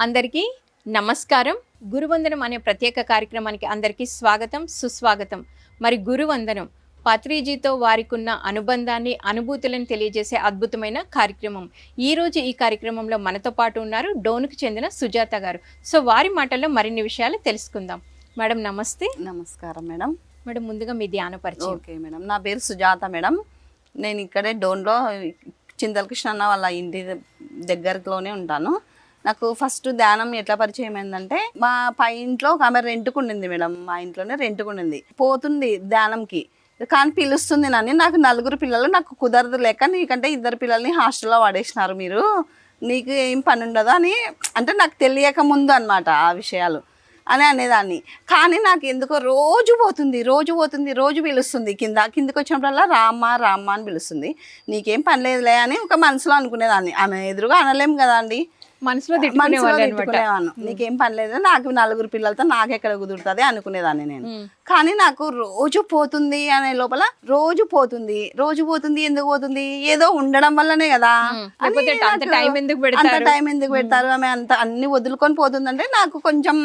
అందరికీ నమస్కారం. గురువందనం అనే ప్రత్యేక కార్యక్రమానికి అందరికీ స్వాగతం సుస్వాగతం. మరి గురువందనం పత్రిజీతో వారికున్న అనుబంధాన్ని అనుభూతులను తెలియజేసే అద్భుతమైన కార్యక్రమం. ఈ రోజు ఈ కార్యక్రమంలో మనతో పాటు ఉన్నారు డోనుకు చెందిన సుజాత గారు. సో వారి మాటల్లో మరిన్ని విషయాలు తెలుసుకుందాం. మేడం నమస్తే. నమస్కారం మేడం. మేడం ముందుగా మీ ధ్యాన పరిచయం ఓకే మేడం. నా పేరు సుజాత మేడం. నేను ఇక్కడే డోన్లో చింతల కృష్ణ అన్న వాళ్ళ ఇంటి దగ్గరలోనే ఉంటాను. నాకు ఫస్ట్ ధ్యానం ఎట్లా పరిచయం అయిందంటే మా పై ఇంట్లో ఒక ఆమె రెంట్కు ఉండింది మేడం. మా ఇంట్లోనే రెంట్కు ఉండింది పోతుంది ధ్యానంకి. కానీ పిలుస్తుంది నన్ను. నాకు నలుగురు పిల్లలు నాకు కుదరదు లేక నీకంటే ఇద్దరు పిల్లల్ని హాస్టల్లో పడేసినారు మీరు. నీకు ఏం పని ఉండదు అని అంటే నాకు తెలియక ముందు అనమాట ఆ విషయాలు. అని అనేదాన్ని. కానీ నాకు ఎందుకో రోజు పోతుంది రోజు పోతుంది రోజు పిలుస్తుంది. కింద కిందకి వచ్చినప్పుడల్లా రామ్మ రామ్మ అని పిలుస్తుంది. నీకేం పని లేదులే అని ఒక మనసులో అనుకునేదాన్ని. ఆమె ఎదురుగా అనలేం కదా అండి మనసులో తిట్టుకునే మనసులో వాళ్ళు అనమాట తిట్టుకునేవాను నీకేం పని లేదు నాకు నలుగురు పిల్లలతో నాకెక్కడ కుదురుతుంది అనుకునేదాన్ని నేను. కానీ నాకు రోజు పోతుంది అనే లోపల రోజు పోతుంది రోజు పోతుంది ఎందుకు పోతుంది? ఏదో ఉండడం వల్లనే కదా. అంత టైం ఎందుకు పెడతారు? టైం ఎందుకు పెడతారు? ఆమె అంత అన్ని వదులుకొని పోతుందంటే నాకు కొంచెం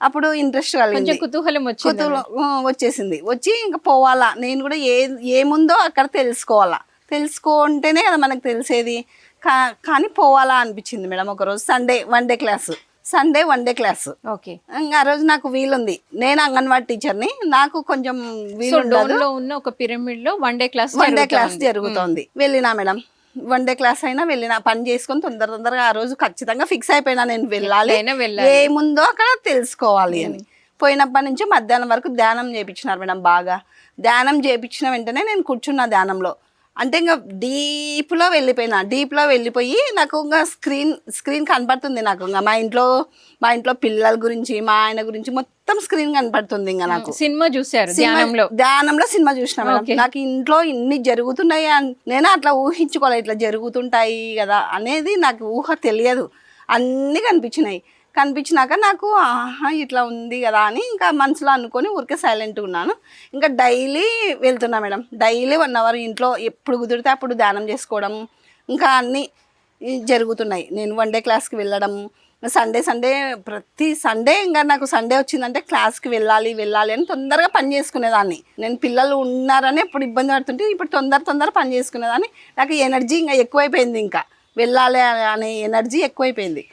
అప్పుడు ఇంట్రెస్ట్ కొంచెం కలిగింది కుతూహలం కుతూహలం వచ్చేసింది. వచ్చి ఇంకా పోవాలా. నేను కూడా ఏ ఏముందో అక్కడ తెలుసుకోవాలా. తెలుసుకుంటేనే కదా మనకు తెలిసేది. కా కానీ పోవాలా అనిపించింది మేడం ఒకరోజు. Sunday one day class Sunday one day class okay. ఇంకా ఆ రోజు నాకు వీలుంది. నేను అంగన్వాడీ టీచర్ని. నాకు కొంచెం వీలు ఉన్న ఒక పిరమిడ్లో one day class one day class జరుగుతోంది. వెళ్ళినా మేడం. వన్ డే క్లాస్ అయినా వెళ్ళినా. పని చేసుకొని తొందర తొందరగా ఆ రోజు ఖచ్చితంగా ఫిక్స్ అయిపోయినా నేను వెళ్ళాలి. ఏముందో అక్కడ తెలుసుకోవాలి అని. పోయినప్పటి నుంచి మధ్యాహ్నం వరకు ధ్యానం చేయించినారు మేడం బాగా. ధ్యానం చేయించిన వెంటనే నేను కూర్చున్నా ధ్యానంలో. అంటే ఇంకా డీప్లో వెళ్ళిపోయినా డీప్లో వెళ్ళిపోయి నాకు ఇంకా స్క్రీన్ స్క్రీన్ కనపడుతుంది నాకు. ఇంకా మా ఇంట్లో మా ఇంట్లో పిల్లల గురించి మా ఆయన గురించి మొత్తం స్క్రీన్ కనపడుతుంది ఇంకా నాకు. సినిమా చూసారు ధ్యానంలో? ధ్యానంలో సినిమా చూసిన. నాకు ఇంట్లో ఇన్ని జరుగుతున్నాయి అని నేను అట్లా ఊహించుకోవాలి ఇట్లా జరుగుతుంటాయి కదా అనేది నాకు ఊహ తెలియదు. అన్నీ కనిపించినాయి. కనిపించినాక నాకు ఆహా ఇట్లా ఉంది కదా అని ఇంకా మనసులో అనుకొని ఊరికే సైలెంట్గా ఉన్నాను. ఇంకా డైలీ వెళ్తున్నా మేడం. డైలీ వన్ అవర్ ఇంట్లో ఎప్పుడు కుదిరితే అప్పుడు ధ్యానం చేసుకోవడం ఇంకా అన్నీ జరుగుతున్నాయి. నేను వన్ డే క్లాస్కి వెళ్ళడం సండే సండే ప్రతి సండే ఇంకా నాకు సండే వచ్చిందంటే క్లాస్కి వెళ్ళాలి వెళ్ళాలి అని తొందరగా పని చేసుకునేదాన్ని. నేను పిల్లలు ఉన్నారని ఇప్పుడు ఇబ్బంది పడుతుంటే ఇప్పుడు తొందర తొందర పని చేసుకునేదాన్ని. నాకు ఎనర్జీ ఇంకా ఎక్కువైపోయింది ఇంకా. వెళ్ళాలి అనే ఎనర్జీ ఎక్కువైపోయింది.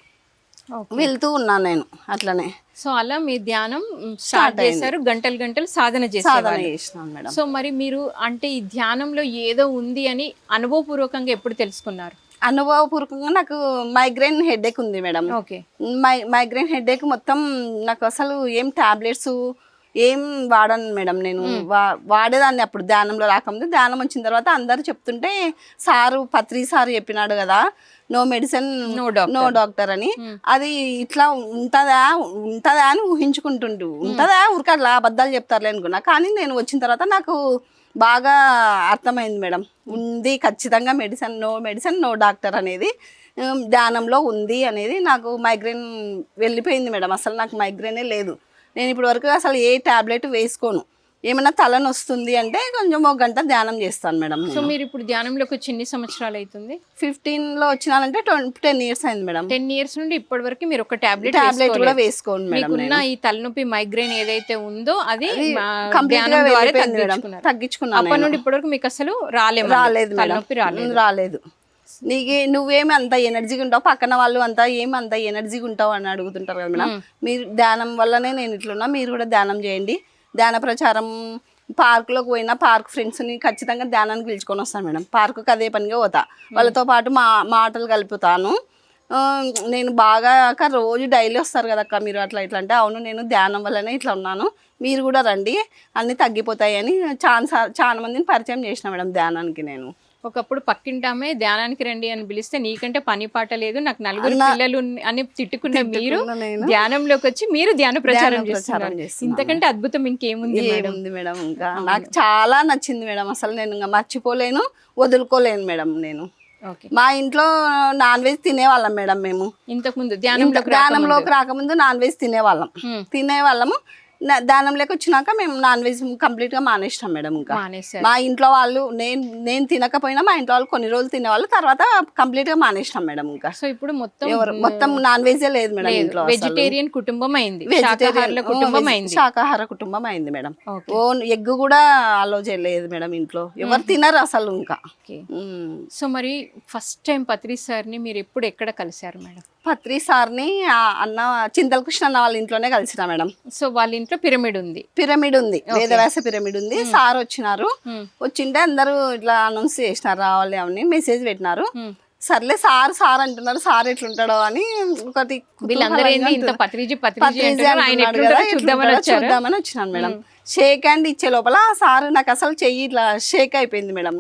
వెళ్తూ ఉన్నాను నేను అట్లనే. సో అలా మీ ధ్యానం స్టార్ట్ చేశారు గంటలు గంటలు సాధన సాధన చేసేవారు చేసినాను మేడం. సో మరి మీరు అంటే ఈ ధ్యానంలో ఏదో ఉంది అని అనుభవపూర్వకంగా ఎప్పుడు తెలుసుకున్నారు? అనుభవపూర్వకంగా నాకు మైగ్రేన్ హెడేక్ ఉంది madam. Okay. My migraine headache మొత్తం నాకు అసలు ఏం టాబ్లెట్స్ ఏం వాడను మేడం నేను. వా వాడేదాన్ని అప్పుడు ధ్యానంలో రాకముందు. ధ్యానం వచ్చిన తర్వాత అందరూ చెప్తుంటే సారు పత్రి సారు చెప్పినాడు కదా. No medicine. నో డాక్టర్ అని. అది ఇట్లా ఉంటుందా ఉంటుందా అని ఊహించుకుంటుండు. ఉంటుందా ఊరికే అట్లా అబద్ధాలు చెప్తారులే అనుకున్నా. కానీ నేను వచ్చిన తర్వాత నాకు బాగా అర్థమైంది మేడం. ఉంది ఖచ్చితంగా medicine no medicine no doctor అనేది ధ్యానంలో ఉంది అనేది నాకు మైగ్రేన్ వెళ్ళిపోయింది మేడం. అసలు నాకు మైగ్రేనే లేదు. నేను ఇప్పటి వరకు అసలు ఏ టాబ్లెట్ వేసుకోను. ఏమైనా తలనొస్తుంది అంటే కొంచెం ఒక గంట ధ్యానం చేస్తాను మేడం సో మీరు ఇప్పుడు ధ్యానంలోకి వచ్చి ఎన్ని సంవత్సరాలు అవుతుంది ఫిఫ్టీన్లో వచ్చినానంటే ట్వంటీ టెన్ ఇయర్స్ అయింది మేడం. టెన్ ఇయర్స్ నుండి ఇప్పటి వరకు మీరు ఒక టాబ్లెట్ టాబ్లెట్ కూడా వేసుకోను మేడం ఈ తలనొప్పి మైగ్రేన్ ఏదైతే ఉందో అది తగ్గించుకున్నాను అప్పటి నుండి ఇప్పటి వరకు మీకు అసలు రాలేము రాలేదు మేడం. తలనొప్పి రాలేదు. రాలేదు. నీకు నువ్వేమి అంత ఎనర్జీగా ఉంటావు? పక్కన వాళ్ళు అంతా ఏమి అంత ఎనర్జీగా ఉంటావు అని అడుగుతుంటారు కదా మేడం. మీరు ధ్యానం వల్లనే నేను ఇట్లున్నా మీరు కూడా ధ్యానం చేయండి. ధ్యాన ప్రచారం పార్కులోకి పోయినా పార్క్ ఫ్రెండ్స్ని ఖచ్చితంగా ధ్యానానికి పిలుచుకొని వస్తాను మేడం. పార్కుకి అదే పనిగా పోతా. వాళ్ళతో పాటు మా మాటలు కలుపుతాను. నేను బాగా అక్క రోజు డైలీ వస్తారు కదా అక్క మీరు అట్లా ఇట్లా అంటే అవును నేను ధ్యానం వల్లనే ఇట్లా ఉన్నాను. మీరు కూడా రండి. అన్నీ తగ్గిపోతాయి అని చాలా చాలా మందిని పరిచయం చేసిన మేడం ధ్యానానికి నేను. ఒకప్పుడు పక్కింటామే ధ్యానానికి రండి అని పిలిస్తే నీకంటే పని పాట లేదు నాకు నలుగురు పిల్లలు అని తిట్టుకున్న మీరు ధ్యానంలోకి వచ్చి మీరు ధ్యాన ప్రచారం చేస్తున్నారు. చేస్తున్నాను. ఇంతకంటే అద్భుతం ఇంకేముంది మేడం? ఏముంది మేడం ఇంకా? నాకు చాలా నచ్చింది మేడం. అసలు నేను ఇంకా మర్చిపోలేను వదులుకోలేను మేడం నేను. మా ఇంట్లో నాన్ వెజ్ తినేవాళ్ళం మేడం మేము. ఇంతకు ముందు ధ్యానంలోకి రాకముందు నాన్ వెజ్ తినేవాళ్ళం. తినేవాళ్ళము. నా- దానంలోకి వచ్చినాక మేము నాన్ వెజ్ కంప్లీట్గా మానేసినాం మేడం ఇంకా. మా ఇంట్లో వాళ్ళు నేను నేను తినకపోయినా మా ఇంట్లో వాళ్ళు కొన్ని రోజులు తినేవాళ్ళు తర్వాత కంప్లీట్గా మానేసినాం మేడం ఇంకా. సో ఇప్పుడు మొత్తం ఎవరు మొత్తం నాన్ వెజ్ లేదు మేడం ఇంట్లో. వెజిటేరియన్ కుటుంబం అయింది. Vegetarian, శాకాహారుల ఓ, కుటుంబం వెజ్- అయింది. శాకాహార కుటుంబం అయింది మేడం. ఓన్ ఎగ్ కూడా అలో చేయలేదు మేడం ఇంట్లో. ఎవరు తినరు అసలు ఇంకా. సో మరి ఫస్ట్ టైం పత్రి సార్ని మీరు ఎప్పుడు ఎక్కడ కలిశారు మేడం? పత్రి సార్ని అన్న చింతల కృష్ణ అన్న వాళ్ళ ఇంట్లోనే కలిసిన మేడం. సో వాళ్ళ ఇంట్లో పిరమిడ్ ఉంది. పిరమిడ్ ఉంది. వేదవ్యాస పిరమిడ్ ఉంది. సార్ వచ్చినారు. వచ్చింటే అందరూ ఇట్లా అనౌన్స్ చేసినారు రావాలి అని మెసేజ్ పెట్టినారు. సర్లే సార్ సార్ అంటున్నారు సార్ ఎట్లుంటాడో అని ఒకటి చూద్దామని వచ్చినాను మేడం. షేక్ హ్యాండ్ ఇచ్చే లోపల సార్ నాకు అసలు చెయ్యి ఇట్లా షేక్ అయిపోయింది మేడం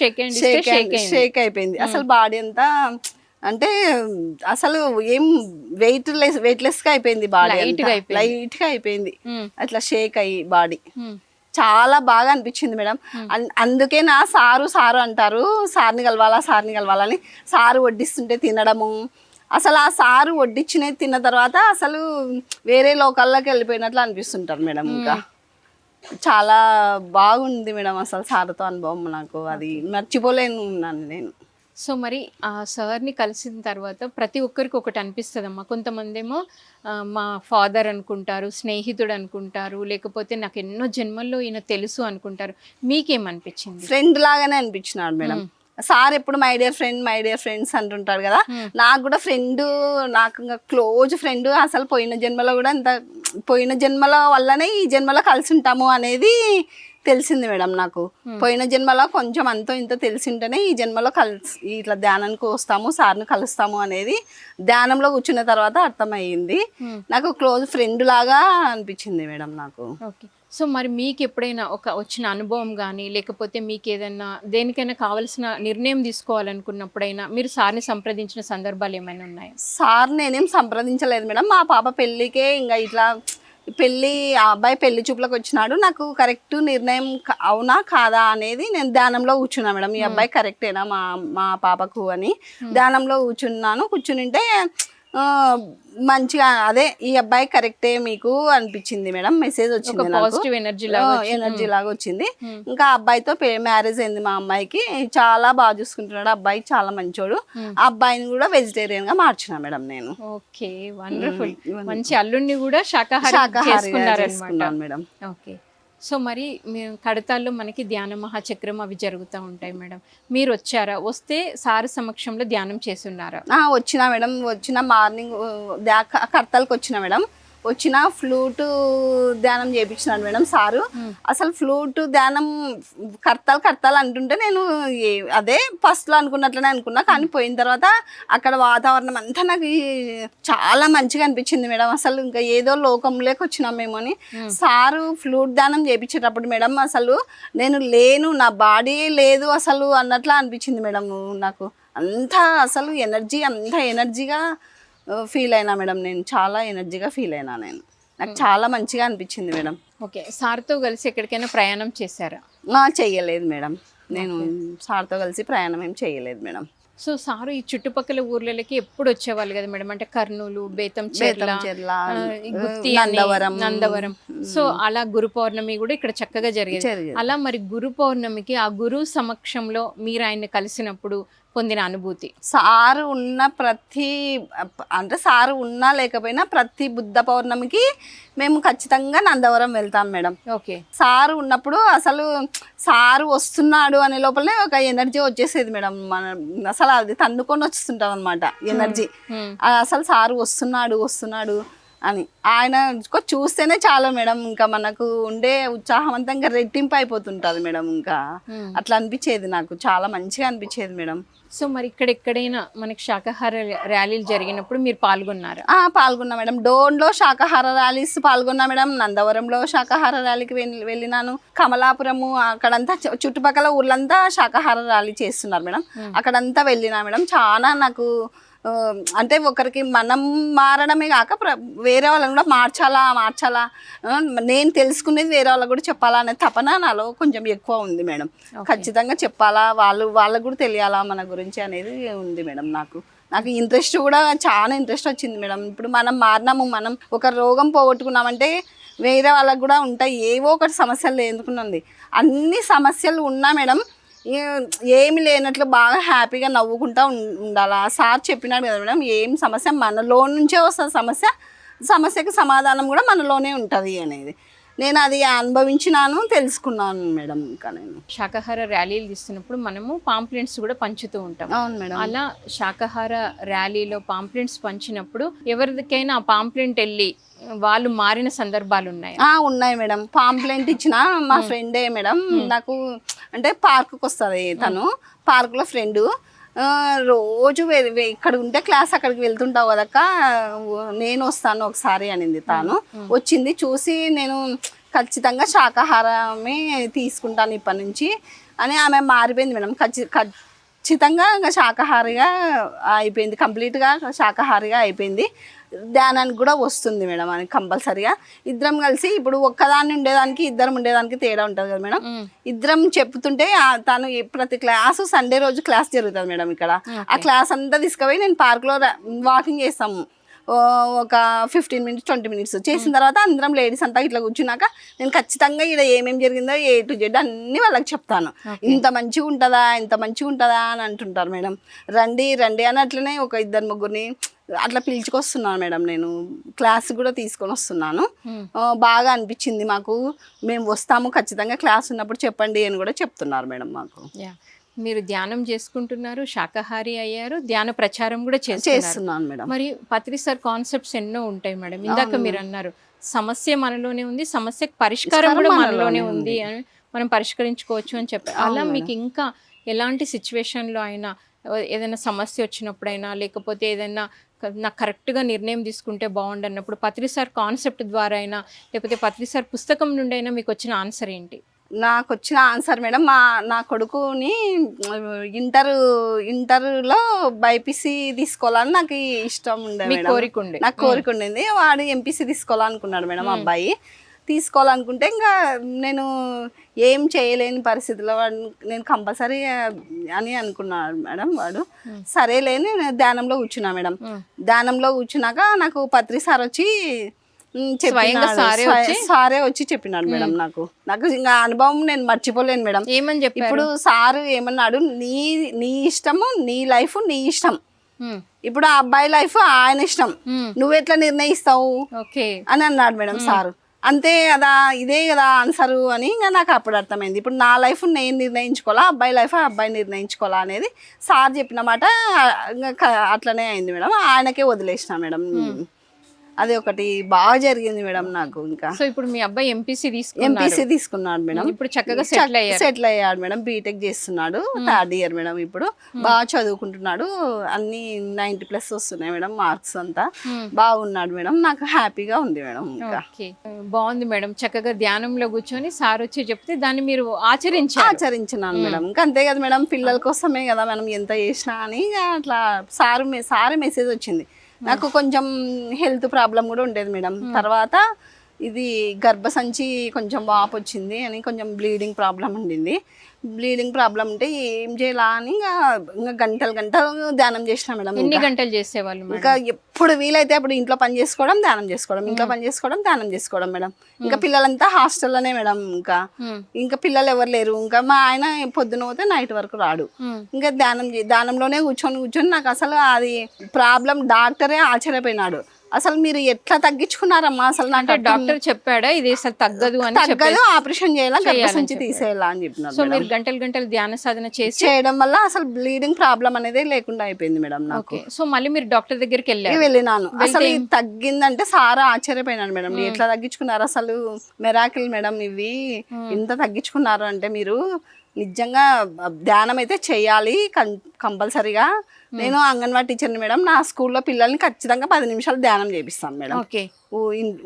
షేక్ షేక్ షేక్ అయిపోయింది. అసలు బాడీ అంతా అంటే అసలు ఏం వెయిట్ లెస్ వెయిట్ లెస్గా అయిపోయింది బాడీ. లైట్గా అయిపోయింది. ఉమ్, అట్లా షేక్ అయ్యి బాడీ ఉమ్, చాలా బాగా అనిపించింది మేడం. అన్- అందుకే నా సారు సారు అంటారు సార్ని కలవాలా సార్ని కలవాలని. సారు వడ్డిస్తుంటే తినడము. అసలు ఆ సారు వడ్డించినది తిన్న తర్వాత అసలు వేరే లోకాల్లోకి వెళ్ళిపోయినట్లు అనిపిస్తుంటారు మేడం ఇంకా. చాలా బాగుంది మేడం అసలు సార్తో అనుభవం నాకు. అది మర్చిపోలేను ఉన్నాను నేను. సో మరి ఆ సార్ని కలిసిన తర్వాత ప్రతి ఒక్కరికి ఒకటి అనిపిస్తుందమ్మా. కొంతమంది ఏమో మా ఫాదర్ అనుకుంటారు స్నేహితుడు అనుకుంటారు లేకపోతే నాకు ఎన్నో జన్మల్లో ఈయన తెలుసు అనుకుంటారు. మీకేమనిపించింది? ఫ్రెండ్ లాగానే అనిపించినాడు మేడం. సార్ ఎప్పుడు my dear friend my dear friends అంటుంటాడు కదా. నాకు కూడా ఫ్రెండ్ నాకు ఇంకా క్లోజ్ ఫ్రెండ్ అసలు పోయిన జన్మలో కూడా ఇంత పోయిన జన్మల వల్లనే ఈ జన్మలో కలిసి ఉంటాము అనేది తెలిసింది మేడం నాకు. పోయిన జన్మలో కొంచెం అంతో ఇంత తెలిసింటేనే ఈ జన్మలో కలిసి ఇట్లా ధ్యానానికి వస్తాము సార్ని కలుస్తాము అనేది ధ్యానంలో కూర్చున్న తర్వాత అర్థమయ్యింది. నాకు క్లోజ్ ఫ్రెండ్ లాగా అనిపించింది మేడం నాకు. ఓకే. సో మరి మీకు ఎప్పుడైనా ఒక వచ్చిన అనుభవం కానీ లేకపోతే మీకు ఏదైనా దేనికైనా కావాల్సిన నిర్ణయం తీసుకోవాలనుకున్నప్పుడైనా మీరు సార్ని సంప్రదించిన సందర్భాలు ఏమైనా ఉన్నాయా? సార్ నేనేం సంప్రదించలేదు మేడం. మా పాప పెళ్ళికే ఇంకా ఇట్లా పెళ్ళి ఆ అబ్బాయి పెళ్ళి చూపులకు వచ్చినాడు నాకు కరెక్ట్ నిర్ణయం అవునా కాదా అనేది నేను ధ్యానంలో కూర్చున్నా మేడం. ఈ అబ్బాయి కరెక్టేనా మా మా పాపకు అని. ధ్యానంలో కూర్చున్నాను కూర్చునింటే మంచిగా అదే ఈ అబ్బాయి కరెక్టే మీకు అనిపించింది మేడం మెసేజ్ వచ్చింది పాజిటివ్ ఎనర్జీ లాగా ఎనర్జీ లాగా వచ్చింది. ఇంకా ఆ అబ్బాయితో మ్యారేజ్ అయింది మా అమ్మాయికి. చాలా బాగా చూసుకుంటున్నాడు అబ్బాయి చాలా మంచోడు. ఆ అబ్బాయిని కూడా వెజిటేరియన్గా మార్చిన మేడం నేను. ఓకే వండర్ఫుల్ మంచి అల్లుడిని కూడా శాకాహారం చేసుకున్నారనమాట చేసుకున్నాను మేడం. ఓకే సో మరి మేము కడతాల్లో మనకి ధ్యాన మహాచక్రం అవి జరుగుతూ ఉంటాయి మేడం. మీరు వచ్చారా? వస్తే సార్ సమక్షంలో ధ్యానం చేస్తున్నారా? వచ్చినా వచ్చిన మేడం. వచ్చిన మార్నింగ్ కడతాలకు వచ్చిన మేడం. వచ్చిన ఫ్లూట్ ధ్యానం చేయించినాడు మేడం సారు. అసలు ఫ్లూట్ ధ్యానం కర్తలు కర్తలు అంటుంటే నేను అదే ఫస్ట్లో అనుకున్నట్లనే అనుకున్నా కానీ పోయిన తర్వాత అక్కడ వాతావరణం అంతా నాకు చాలా మంచిగా అనిపించింది మేడం. అసలు ఇంకా ఏదో లోకంలోకి వచ్చినాం మేము అని. సారు ఫ్లూట్ ధ్యానం చేయించేటప్పుడు మేడం అసలు నేను లేను నా బాడీ లేదు అసలు అన్నట్లా అనిపించింది మేడం నాకు. అంత అసలు ఎనర్జీ అంత ఎనర్జీగా ఫీల్ అయినా మేడం నేను చాలా ఎనర్జీగా ఫీల్ అయినా నేను. నాకు చాలా మంచిగా అనిపించింది మేడం. ఓకే సార్తో కలిసి ఎక్కడికైనా ప్రయాణం చేశారా? ఆ, చెయ్యలేదు మేడం. నేను సార్తో కలిసి ప్రయాణం ఏం చెయ్యలేదు మేడం. సో సారు ఈ చుట్టుపక్కల ఊర్లకి ఎప్పుడు వచ్చేవాళ్ళు కదా మేడం? అంటే కర్నూలు బేతం నందవరం. నందవరం. సో అలా గురు పౌర్ణమి కూడా ఇక్కడ చక్కగా జరిగేది. జరిగేది. అలా మరి గురు పౌర్ణమికి ఆ గురువు సమక్షంలో మీరు ఆయన్ని కలిసినప్పుడు పొందిన అనుభూతి. సారు ఉన్న ప్రతి అంటే సారు ఉన్నా లేకపోయినా ప్రతి బుద్ధ పౌర్ణమికి మేము ఖచ్చితంగా నందవరం వెళ్తాం మేడం. ఓకే. సారు ఉన్నప్పుడు అసలు సారు వస్తున్నాడు అనే లోపలనే ఒక ఎనర్జీ వచ్చేసేది మేడం. మన అసలు అది తన్నుకొని వస్తుంటాం అనమాట ఎనర్జీ. అసలు సారు వస్తున్నాడు వస్తున్నాడు. అని. ఆయన చూస్తేనే చాలా మేడం ఇంకా మనకు ఉండే ఉత్సాహం అంతా ఇంకా రెట్టింపు అయిపోతుంటుంది మేడం ఇంకా. అట్లా అనిపించేది నాకు. చాలా మంచిగా అనిపించేది మేడం. సో మరి ఇక్కడ ఎక్కడైనా మనకి శాకాహార ర్యాలీలు జరిగినప్పుడు మీరు పాల్గొన్నారా? ఆ, పాల్గొన్నా మేడం. డోన్లో శాకాహార ర్యాలీస్ పాల్గొన్నా మేడం. నందవరంలో శాకాహార ర్యాలీకి వెళ్ళి- వెళ్ళినాను. కమలాపురము అక్కడంతా చుట్టుపక్కల ఊర్లంతా శాకాహార ర్యాలీ చేస్తున్నారు మేడం. అక్కడంతా వెళ్ళినా మేడం. చాలా నాకు అంటే ఒకరికి మనం మారడమే కాక ప్ర- వేరే వాళ్ళని కూడా మార్చాలా మార్చాలా? నేను తెలుసుకునేది వేరే వాళ్ళకి కూడా చెప్పాలా అనే తపన నాలో కొంచెం ఎక్కువ ఉంది మేడం. ఖచ్చితంగా చెప్పాలా వాళ్ళు వాళ్ళకు కూడా తెలియాలా మన గురించి అనేది ఉంది మేడం నాకు. నాకు ఇంట్రెస్ట్ కూడా చాలా ఇంట్రెస్ట్ వచ్చింది మేడం. ఇప్పుడు మనం మారినాము మనం ఒక రోగం పోగొట్టుకున్నామంటే వేరే వాళ్ళకి కూడా ఉంటాయి. ఏవో ఒకటి సమస్యలు ఎందుకున్నది అన్ని సమస్యలు ఉన్నా మేడం ఏమి లేనట్లు బాగా హ్యాపీగా నవ్వుకుంటా ఉండాలి? ఆ సార్ చెప్పినాడు కదా మేడం ఏం సమస్య? మనలో నుంచే వస్తుంది సమస్య. సమస్యకి సమాధానం కూడా మనలోనే ఉంటుంది అనేది. నేను అది అనుభవించినాను తెలుసుకున్నాను మేడం ఇంకా నేను. శాకాహార ర్యాలీలు తీస్తున్నప్పుడు మనము పాంప్లెంట్స్ కూడా పంచుతూ ఉంటాం. అవును మేడం. అలా శాకాహార ర్యాలీలో పాంప్లెంట్స్ పంచినప్పుడు ఎవరికైనా ఆ పాంప్లెంట్ వెళ్ళి వాళ్ళు మారిన సందర్భాలు ఉన్నాయి? ఆ, ఉన్నాయి మేడం. పాంప్లెంట్ ఇచ్చిన మా ఫ్రెండే మేడం. నాకు అంటే పార్కుకి వస్తుంది తను పార్కులో ఫ్రెండ్. రోజు ఇక్కడ ఉంటే క్లాస్ అక్కడికి వెళ్తుంటావు కదక్క. నేను వస్తాను ఒకసారి అనింది తాను. వచ్చింది చూసి నేను ఖచ్చితంగా శాకాహారమే తీసుకుంటాను ఇప్పటి నుంచి అని ఆమె మారిపోయింది మేడం. ఖచ్చి ఖచ్చితంగా ఇంకా శాకాహారిగా అయిపోయింది. కంప్లీట్గా శాకాహారిగా అయిపోయింది. ధ్యానానికి కూడా వస్తుంది మేడం అని కంపల్సరిగా. ఇద్దరం కలిసి ఇప్పుడు ఒక్కదాన్ని ఉండేదానికి ఇద్దరం ఉండేదానికి తేడా ఉంటుంది కదా మేడం. ఇద్దరం చెప్తుంటే తను ప్రతి క్లాసు సండే రోజు క్లాస్ జరుగుతుంది మేడం ఇక్కడ. ఆ క్లాస్ అంతా తీసుకుపోయి నేను పార్క్లో వాకింగ్ చేస్తాము ఒక ఫిఫ్టీన్ మినిట్స్ ట్వంటీ మినిట్స్ చేసిన తర్వాత అందరం లేడీస్ అంతా ఇట్లా కూర్చున్నాక నేను ఖచ్చితంగా ఇక్కడ ఏమేమి జరిగిందో ఏ టు జెడ్ అన్ని వాళ్ళకి చెప్తాను. ఇంత మంచిగా ఉంటుందా ఇంత మంచిగా ఉంటుందా అని అంటుంటారు మేడం. రండి రండి అని అట్లనే ఒక ఇద్దరు ముగ్గురిని అట్లా పిలుచుకొస్తున్నాను మేడం నేను. క్లాస్ కూడా తీసుకొని వస్తున్నాను. బాగా అనిపించింది మాకు. మేము వస్తాము ఖచ్చితంగా క్లాస్ ఉన్నప్పుడు చెప్పండి అని కూడా చెప్తున్నారు మేడం మాకు. మీరు ధ్యానం చేసుకుంటున్నారు శాకాహారి అయ్యారు ధ్యాన ప్రచారం కూడా చేస్తున్నాను మేడం. మరి పత్రి సార్ కాన్సెప్ట్స్ ఎన్నో ఉంటాయి మేడం. ఇందాక మీరు అన్నారు సమస్య మనలోనే ఉంది సమస్యకు పరిష్కారం కూడా మనలోనే ఉంది. అని మనం పరిష్కరించుకోవచ్చు అని చెప్పారు అలా మీకు ఇంకా ఎలాంటి సిచ్యువేషన్లో అయినా ఏదైనా సమస్య వచ్చినప్పుడైనా లేకపోతే ఏదైనా నాకు కరెక్ట్గా నిర్ణయం తీసుకుంటే బాగుండు అన్నప్పుడు పత్రి సార్ కాన్సెప్ట్ ద్వారా అయినా లేకపోతే పత్రి సార్ పుస్తకం నుండి అయినా మీకు వచ్చిన ఆన్సర్ ఏంటి? నాకు వచ్చిన ఆన్సర్ మేడం మా నా కొడుకుని ఇంటర్ ఇంటర్లో బైపీసీ తీసుకోవాలని నాకు ఇష్టం ఉండే మీ మేడం. కోరిక నాకు కోరిక ఉండింది. వాడు ఎంపీసీ తీసుకోవాలనుకున్నాడు మేడం అబ్బాయి. తీసుకోవాలనుకుంటే ఇంకా నేను ఏం చేయలేని పరిస్థితిలో వాడు నేను కంపల్సరీ అని అనుకున్నాడు మేడం వాడు. సరేలే నేను ధ్యానంలో కూర్చున్నా మేడం. ధ్యానంలో కూర్చున్నాక నాకు పత్రి సార్ వచ్చి. సారే వచ్చి? సారే వచ్చి చెప్పినాడు మేడం నాకు. నాకు ఇంకా అనుభవం నేను మర్చిపోలేను మేడం. ఏమని చెప్పారు? ఇప్పుడు సారు ఏమన్నాడు నీ నీ ఇష్టము నీ లైఫ్ నీ ఇష్టం. ఇప్పుడు ఆ అబ్బాయి లైఫ్ ఆయన ఇష్టం. నువ్వు ఎట్లా నిర్ణయిస్తావు? అని అన్నాడు మేడం సారు. అంతే కదా ఇదే కదా ఆన్సరు అని ఇంకా నాకు అప్పుడు అర్థమైంది. ఇప్పుడు నా లైఫ్ నేను నిర్ణయించుకోవాలా అబ్బాయి లైఫ్ ఆ అబ్బాయి నిర్ణయించుకోవాలా అనేది సార్ చెప్పిన మాట ఇంకా అట్లనే అయింది మేడం. ఆయనకే వదిలేసిన మేడం. అది ఒకటి బాగా జరిగింది మేడం నాకు ఇంకా. సో ఇప్పుడు మీ అబ్బాయి ఎంపీసీ ఎంపీసీ తీసుకున్నాడు. మేడం. ఇప్పుడు చక్కగా సెటిల్ అయ్యారు. సెటిల్ అయ్యాడు మేడం. బీటెక్ చేస్తున్నాడు. థర్డ్ ఇయర్ మేడం ఇప్పుడు. బాగా చదువుకుంటున్నాడు. అన్ని నైంటీ ప్లస్ వస్తున్నాయి మేడం మార్క్స్ అంతా. Hmm. బాగున్నాడు మేడం. నాకు హ్యాపీగా ఉంది మేడం ఇంకా. ఓకే. బాగుంది మేడం. చక్కగా ధ్యానంలో కూర్చొని సార్ వచ్చి చెప్తే దాన్ని మీరు ఆచరించారు. ఆచరించినాను మేడం. ఇంకా అంతే కదా మేడం. పిల్లల కోసమే కదా మనం ఎంత చేసినా అని అట్లా సారు సారే మెసేజ్ వచ్చింది. నాకు కొంచెం హెల్త్ ప్రాబ్లం కూడా ఉండేది మేడం. తర్వాత ఇది గర్భసంచి కొంచెం వాపు వచ్చింది అని కొంచెం బ్లీడింగ్ ప్రాబ్లం ఉండింది. బ్లీడింగ్ ప్రాబ్లం ఉంటే ఏం చేయాలా అని ఇంకా ఇంకా గంటలు గంటలు ధ్యానం చేసిన మేడం ఎన్ని. గంటలు చేసేవాళ్ళు ఇంకా ఎప్పుడు వీలైతే అప్పుడు ఇంట్లో పని చేసుకోవడం ధ్యానం చేసుకోవడం ఇంట్లో పని చేసుకోవడం ధ్యానం చేసుకోవడం మేడం. ఇంకా పిల్లలంతా హాస్టల్లోనే మేడం ఇంకా. ఇంకా పిల్లలు ఎవరు లేరు. ఇంకా మా ఆయన పొద్దున పోతే నైట్ వరకు రాడు. ఇంకా ధ్యానం ధ్యానంలోనే కూర్చొని కూర్చొని నాకు అసలు అది ప్రాబ్లం డాక్టరే ఆశ్చర్యపోయినాడు. అసలు మీరు ఎట్లా తగ్గించుకున్నారమ్మా? అసలు అంటే డాక్టర్ చెప్పాడా? ఇది అసలు తగ్గదు అని తగ్గదు ఆపరేషన్ చేయాలా? గర్భసంచి. తీసేయాలా అని చెప్పినారు సో. మీరు గంటలు గంటలు ధ్యాన సాధన చేసి చేయడం వల్ల అసలు బ్లీడింగ్ ప్రాబ్లం అనేది లేకుండా అయిపోయింది మేడం నాకు. సో మళ్ళీ మీరు డాక్టర్ దగ్గరికి వెళ్ళారు. వెళ్ళినాను. అసలు ఇది తగ్గిందంటే సారా ఆశ్చర్యపోయినాను మేడం. ఎట్లా తగ్గించుకున్నారు? అసలు మెరాకిల్ మేడం ఇవి ఇంత తగ్గించుకున్నారు అంటే మీరు నిజంగా ధ్యానం అయితే చేయాలి కంపల్సరీగా. నేను అంగన్వాడీ టీచర్ని మేడం నా స్కూల్లో పిల్లల్ని ఖచ్చితంగా పది నిమిషాలు ధ్యానం చేపిస్తాను మేడం. ఓకే.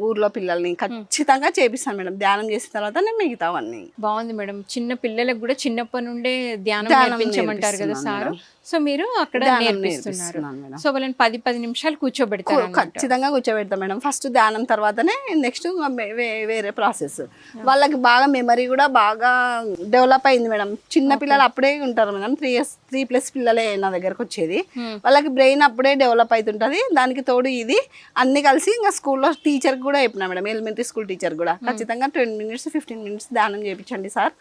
ఊర్లో పిల్లల్ని ఖచ్చితంగా చేపిస్తాను మేడం. ధ్యానం చేసిన తర్వాత నేను మిగతావన్నీ. బాగుంది మేడం. చిన్న పిల్లలకు కూడా చిన్నప్పటి నుండే ధ్యానం నేర్పించమంటారు కదా సార్? సో మీరు అక్కడ నేర్పిస్తున్నారు. సో వాళ్ళని పది పది నిమిషాలు కూర్చోబెడతారు. ఖచ్చితంగా కూర్చోబెడతాం మేడం. ఫస్ట్ ధ్యానం తర్వాతనే నెక్స్ట్ వేరే ప్రాసెస్. వాళ్ళకి బాగా మెమరీ కూడా బాగా డెవలప్ అయింది మేడం. చిన్న పిల్లలు అప్పుడే ఉంటారు madam. Three years three plus పిల్లలే నా దగ్గరకు వచ్చేది. వాళ్ళకి బ్రెయిన్ అప్పుడే డెవలప్ అవుతుంటుంది దానికి తోడు ఇది. అన్ని కలిసి ఇంకా స్కూల్లో టీచర్ కూడా చెప్పిన మేడం ఎలిమెంటరీ స్కూల్ టీచర్ కూడా. ఖచ్చితంగా టెన్ మినిట్స్ ఫిఫ్టీన్ మినిట్స్ ధ్యానం చేయించండి సార్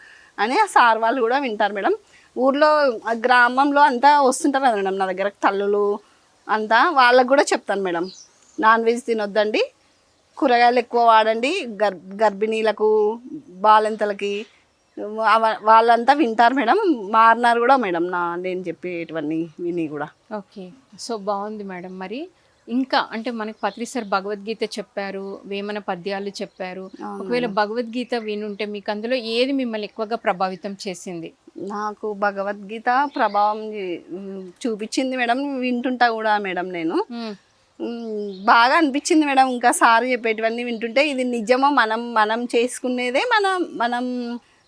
అని ఆ సార్ వాళ్ళు కూడా వింటారు మేడం. ఊర్లో ఆ గ్రామంలో అంతా వస్తుంటారు కదా మేడం నా దగ్గర తల్లులు అంతా వాళ్ళకు కూడా చెప్తాను మేడం. నాన్ వెజ్ తినొద్దండి కూరగాయలు ఎక్కువ వాడండి గర్ గర్భిణీలకు బాలింతలకి వాళ్ళంతా వింటారు మేడం. మారినారు కూడా మేడం నా నేను చెప్పేటివన్నీ విని కూడా. ఓకే సో బాగుంది మేడం. మరి ఇంకా అంటే మనకి పత్రి సార్ భగవద్గీత చెప్పారు వేమన పద్యాలు చెప్పారు. ఒకవేళ భగవద్గీత వినుంటే మీకు అందులో ఏది మిమ్మల్ని ఎక్కువగా ప్రభావితం చేసింది? నాకు భగవద్గీత ప్రభావం చూపించింది మేడం వింటుంటా కూడా మేడం నేను. బాగా అనిపించింది మేడం ఇంకా సార్ చెప్పేటివన్నీ వింటుంటే ఇది నిజమో మనం మనం చేసుకునేదే మనం మనం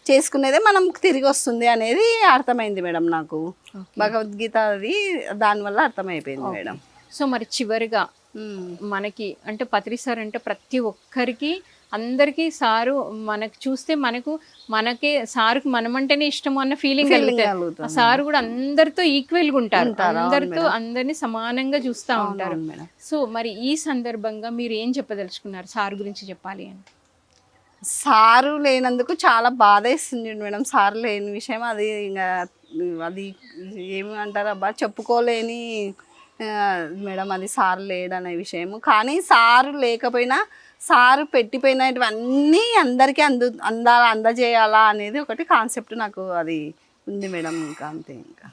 చేసుకునేదే మనం తిరిగి వస్తుంది అనేది అర్థమైంది మేడం నాకు. భగవద్గీత అది దానివల్ల అర్థమైపోయింది మేడం. సో మరి చివరిగా మనకి అంటే పత్రి సార్ అంటే ప్రతి ఒక్కరికి అందరికీ సారు మనకు చూస్తే మనకు మనకే సారుకు మనమంటేనే ఇష్టం అన్న ఫీలింగ్. ఆ సారు కూడా అందరితో ఈక్వల్గా ఉంటారు. అందరితో. అందరినీ సమానంగా చూస్తూ ఉంటారు. సో మరి ఈ సందర్భంగా మీరు ఏం చెప్పదలుచుకున్నారు సార్ గురించి చెప్పాలి అని? సారు లేనందుకు చాలా బాధ వేస్తుంది మేడం. సారు లేని విషయం అది ఇంకా అది ఏమంటారు అబ్బా? చెప్పుకోలేని మేడం అది సారు లేడనే విషయము. కానీ సారు లేకపోయినా సారు పెట్టిపోయినటువన్నీ అందరికీ అందు అందాలా అందజేయాలా అనేది ఒకటి కాన్సెప్ట్ నాకు అది ఉంది మేడం ఇంకా అంతే ఇంకా.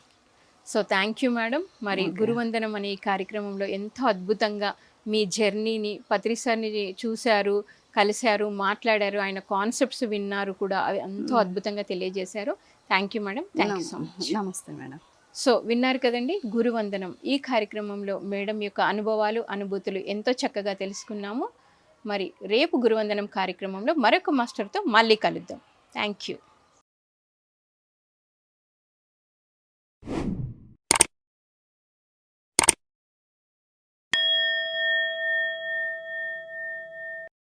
So thank you madam. మరి గురువందనం అనే ఈ కార్యక్రమంలో ఎంతో అద్భుతంగా మీ జర్నీని పత్రి సార్ని చూశారు కలిశారు మాట్లాడారు ఆయన కాన్సెప్ట్స్ విన్నారు కూడా అవి ఎంతో అద్భుతంగా తెలియజేశారు. Thank you madam. Thank you so much నమస్తే మేడం. సో విన్నారు కదండి గురువందనం. ఈ కార్యక్రమంలో మేడం యొక్క అనుభవాలు అనుభూతులు ఎంతో చక్కగా తెలుసుకున్నాము. మరి రేపు గురువందనం కార్యక్రమంలో మరొక మాస్టర్తో మళ్ళీ కలుద్దాం. Thank you.